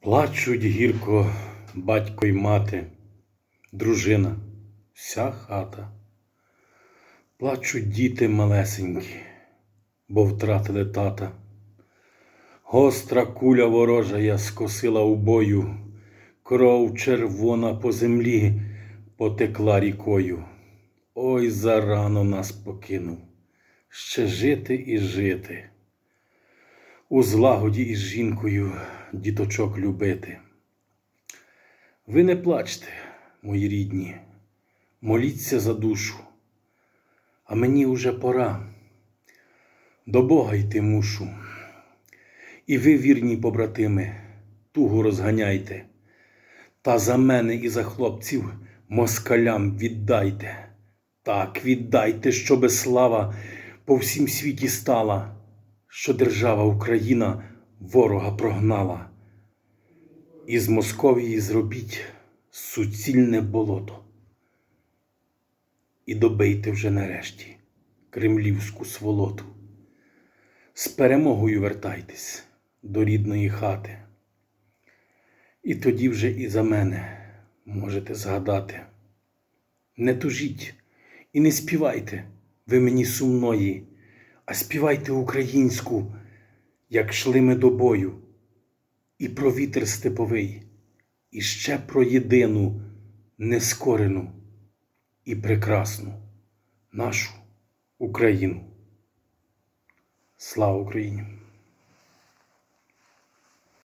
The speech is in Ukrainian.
Плачуть гірко батько й мати, дружина, вся хата. Плачуть діти малесенькі, бо втратили тата. Гостра куля ворожа я скосила у бою, кров червона по землі потекла рікою. Ой, зарано нас покинув, ще жити і жити у злагоді із жінкою діточок любити. Ви не плачте, мої рідні, моліться за душу, а мені уже пора. До Бога йти мушу. І ви, вірні побратими, тугу розганяйте, та за мене і за хлопців москалям віддайте. Так віддайте, щоби слава по всім світі стала що держава Україна ворога прогнала. Із Московії зробіть суцільне болото. І добийте вже нарешті кремлівську сволоту. З перемогою вертайтесь до рідної хати. І тоді вже і за мене можете згадати. Не тужіть і не співайте ви мені сумної а співайте українську, як шли ми до бою, і про вітер степовий, і ще про єдину нескорену і прекрасну нашу Україну. Слава Україні!